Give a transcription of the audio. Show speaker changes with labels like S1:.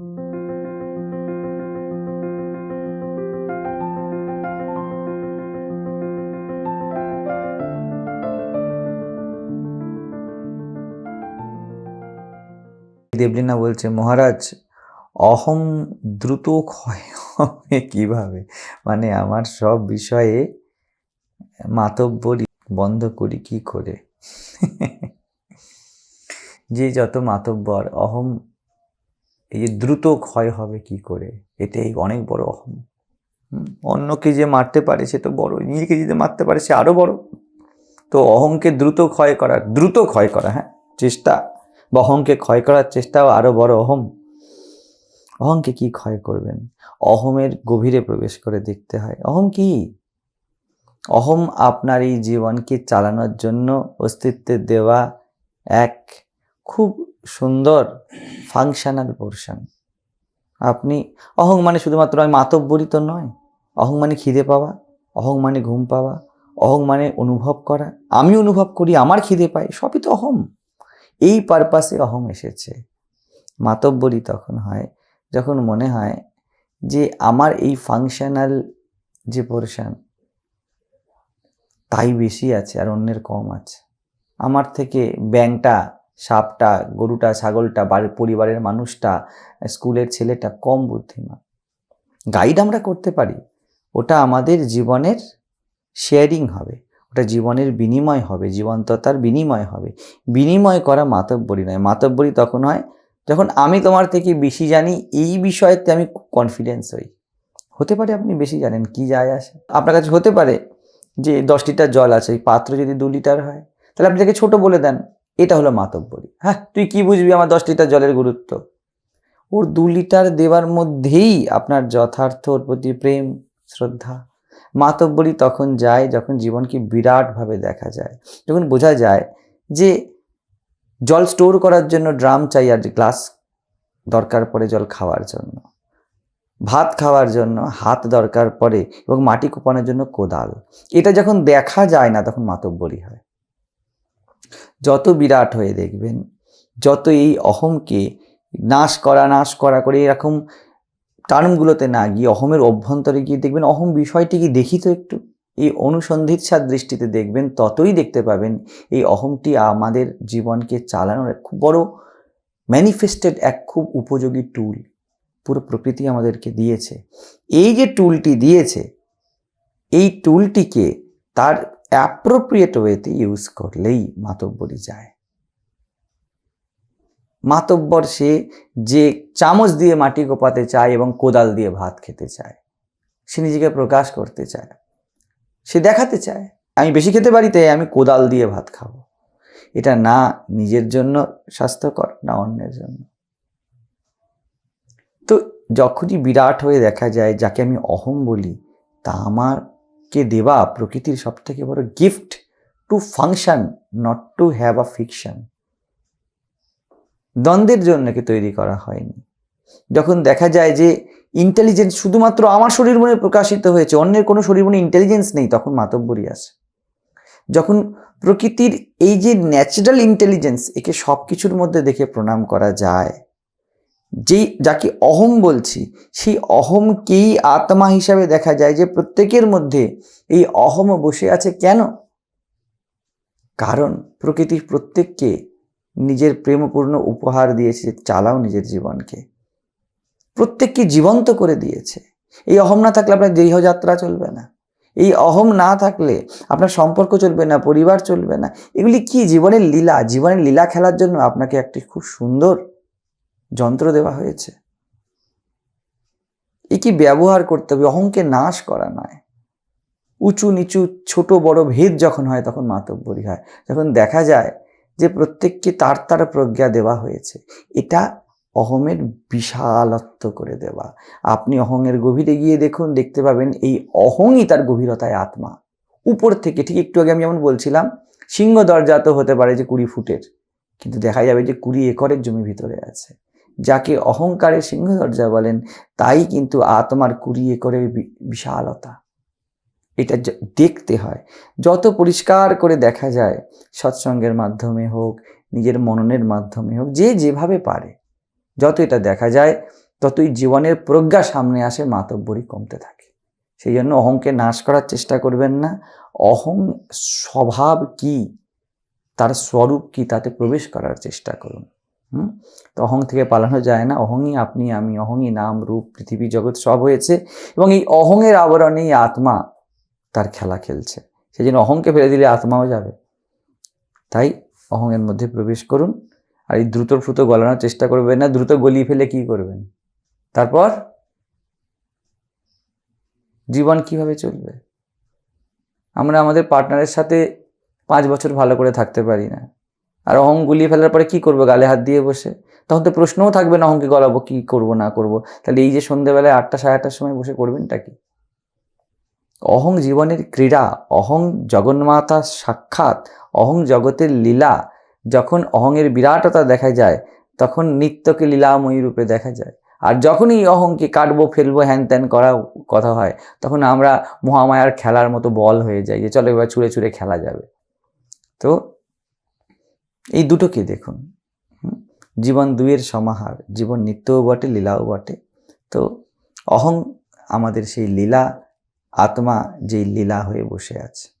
S1: দেবলীনা বলছে, মহারাজ অহং দ্রুত ক্ষয় কীভাবে? মানে আমার সব বিষয়ে মাতব্বরি বন্ধ করি কি করে? যে যত মাতব্বর, অহম এই যে দ্রুত ক্ষয় হবে কি করে? এটাই অনেক বড় অহম। অন্যকে যে মারতে পারে সে তো বড়। নিজেকে যদি মারতে পারে সে আরও বড়। তো অহংকে দ্রুত ক্ষয় করা, দ্রুত ক্ষয় করা হ্যাঁ? চেষ্টা বা অহংকে ক্ষয় করার চেষ্টাও আরও বড় অহম। অহংকে কি ক্ষয় করবেন? অহমের গভীরে প্রবেশ করে দেখতে হয়। অহম কি? অহম আপনার এই জীবনকে চালানোর জন্য অস্তিত্বে দেওয়া এক খুব সুন্দর ফাংশনাল পোর্শন আপনি, অহং মানে শুধুমাত্র আমি মাতব্বরই তো নয়, অহং মানে খিদে পাওয়া, অহং মানে ঘুম পাওয়া, অহং মানে অনুভব করা। আমি অনুভব করি, আমার খিদে পাই সবই তো অহম এই পারপাসে অহম এসেছে। মাতব্বরই তখন হয়, যখন মনে হয় যে আমার এই ফাংশনাল যে পোর্শন তাই বেশি আছে আর অন্যের কম আছে। আমার থেকে ব্যাংটা সাপটা, গরুটা, ছাগলটা বাড়ির পরিবারের মানুষটা, স্কুলের ছেলেটা কম বুদ্ধিমান। গাইড আমরা করতে পারি। ওটা আমাদের জীবনের শেয়ারিং হবে। ওটা জীবনের বিনিময় হবে, জীবন্ততার বিনিময় হবে। বিনিময় করা মাতব্বরী নয়। মাতব্বরী তখন হয়, যখন আমি তোমার থেকে বেশি জানি, এই বিষয়েতে আমি কনফিডেন্স হই। হতে পারে আপনি বেশি জানেন, কি যায় আসে? আপনার কাছে হতে পারে যে দশ লিটার জল আছে পাত্র যদি দু লিটার হয়, তাহলে আপনি তাকে ছোট বলে দেন। এটা হলো মাতব্বরী। হ্যাঁ তুই কি বুঝবি আমার দশ লিটার জলের গুরুত্ব? ওর দু লিটার দেওয়ার মধ্যেই আপনার যথার্থ ওর প্রতি প্রেম, শ্রদ্ধা। মাতব্বরী তখন যায়, যখন জীবনকে বিরাটভাবে দেখা যায়। যখন বোঝা যায় যে জল স্টোর করার জন্য ড্রাম চাই আর গ্লাস দরকার পড়ে জল খাওয়ার জন্য। ভাত খাওয়ার জন্য হাত দরকার পড়ে এবং মাটি কোপানোর জন্য কোদাল। এটা যখন দেখা যায় না, তখন মাতব্বরী হয়। যত বিরাট হয়ে দেখবেন, যত এই অহমকে নাশ করা নাশ করা করে এরকম টার্মগুলোতে না গিয়ে অহমের অভ্যন্তরে গিয়ে দেখবেন, অহম বিষয়টিকে দেখি তো একটু। এই অনুসন্ধিৎসার দৃষ্টিতে দেখবেন, ততই দেখতে পাবেন এই অহমটি আমাদের জীবনকে চালানোর খুব বড় ম্যানিফেস্টেড এক খুব উপযোগী টুল পুরো প্রকৃতি আমাদেরকে দিয়েছে। এই যে টুলটি দিয়েছে, এই টুলটিকে তার অ্যাপ্রোপ্রিয়েট ওয়েতে ইউজ করলেই মাতব্বরি যায়। মাতব্বর সে যে চামচ দিয়ে মাটি কোপাতে চায় এবং কোদাল দিয়ে ভাত খেতে চায়। সে নিজেকে প্রকাশ করতে চায়। সে দেখাতে চায়, আমি বেশি খেতে পারি, তাই আমি কোদাল দিয়ে ভাত খাব। এটা না নিজের জন্য স্বাস্থ্যকর, না অন্যের জন্য। তো যখনই বিরাট হয়ে দেখা যায়, যাকে আমি অহম বলি, তা আমারকে দেওয়া প্রকৃতির সব থেকে বড় gift to function not to have a fiction দ্বন্দ্বের জন্য কি তৈরি করা হয়নি। যখন দেখা যায় যে ইন্টেলিজেন্স শুধুমাত্র আমার শরীর মনে প্রকাশিত হয়েছে, অন্যের কোনো শরীর মনে ইন্টেলিজেন্স নেই, তখন মাতব্বরী আসে যখন প্রকৃতির এই যে ন্যাচারাল ইন্টেলিজেন্স একে সব কিছুর মধ্যে দেখে প্রণাম করা যায় যেই, যাকে অহম বলছি, সেই অহমকেই আত্মা হিসাবে দেখা যায় যে প্রত্যেকের মধ্যে এই অহম বসে আছে কেন? কারণ প্রকৃতির প্রত্যেককে নিজের প্রেমপূর্ণ উপহার দিয়েছে চালাও নিজের জীবনকে। প্রত্যেককে জীবন্ত করে দিয়েছে। এই অহম না থাকলে আপনার দেহযাত্রা চলবে না। এই অহম না থাকলে আপনার সম্পর্ক চলবে না, পরিবার চলবে না। এগুলি কি? জীবনের লীলা। জীবনের লীলা খেলার জন্য আপনাকে একটি খুব সুন্দর যন্ত্র দেওয়া হয়েছে। এ কি ব্যবহার করতে হবে? অহংকে নাশ করা নয়। উঁচু নিচু ছোট বড় ভেদ যখন হয় তখন মাতব্বরী হয়। যখন দেখা যায় যে প্রত্যেককে তার তার প্রজ্ঞা দেওয়া হয়েছে, এটা অহমের বিশালত্ব করে দেওয়া। আপনি অহংয়ের গভীরে গিয়ে দেখুন, দেখতে পাবেন এই অহংই তার গভীরতায় আত্মা। উপর থেকে, ঠিক একটু আগে আমি যেমন বলছিলাম, সিংহ দরজা তো হতে পারে যে কুড়ি ফুটের, কিন্তু দেখা যাবে যে কুড়ি একরের জমি ভিতরে আছে। যাকে অহংকারের সিংহ দরজা বলেন, তাই কিন্তু আত্মার কুড়ি একরের বি- বিশালতা। এটা দেখতে হয়। যত পরিষ্কার করে দেখা যায়, সৎসঙ্গের মাধ্যমে হোক, নিজের মননের মাধ্যমে হোক, যে যেভাবে পারে, যত এটা দেখা যায়, ততই জীবনের প্রজ্ঞা সামনে আসে মাতব্বরই কমতে থাকে। সেই জন্য অহংকে নাশ করার চেষ্টা করবেন না। অহং স্বভাব কি, তার স্বরূপ কি, তাতে প্রবেশ করার চেষ্টা করুন। হুম? তো অহং থেকে পালানো যায় না। অহংই আপনি, আমি, অহংই নাম, রূপ, পৃথিবী, জগৎ সব হয়েছে এবং এই অহংয়ের আবরণেই আত্মা তার খেলা খেলছে। সেই জন্য অহংকে ফেলে দিলে আত্মাও যাবে। তাই অহংয়ের মধ্যে প্রবেশ করুন আর এই দ্রুত ফ্রুত গলানোর চেষ্টা করবেন না। দ্রুত গলিয়ে ফেলে কি করবেন? তারপর জীবন কীভাবে চলবে? আমরা আমাদের পার্টনারের সাথে পাঁচ বছর ভালো করে থাকতে পারি না। আর অহং গুলিয়ে ফেলার পরে কি করব? গালে হাত দিয়ে বসে। তখন তো প্রশ্নও থাকবে না অহংকে গলাবো, কি করব, না করব। তাহলে এই যে সন্ধ্যেবেলায় আটটা সাড়ে আটটার সময় বসে করবেনটা কি? অহং জীবনের ক্রীড়া, অহং জগন্মাতা সাক্ষাৎ, অহং জগতের লীলা, যখন অহংয়ের বিরাটতা দেখা যায়, তখন নিত্যকে লীলাময়ী রূপে দেখা যায়। আর যখনই অহংকে কাটবো, ফেলব, হ্যান ত্যান করা কথা হয়, তখন আমরা মহামায়ার খেলার মতো বল হয়ে যাই যে চলো এবার ছুঁড়ে ছুঁড়ে খেলা যাবে। তো এই দুটোকে দেখুন জীবন দুয়ের সমাহার, জীবন নিত্যও বটে, লীলাও বটে। তো অহং আমাদের সেই লীলা, আত্মা যেই লীলা হয়ে বসে আছে।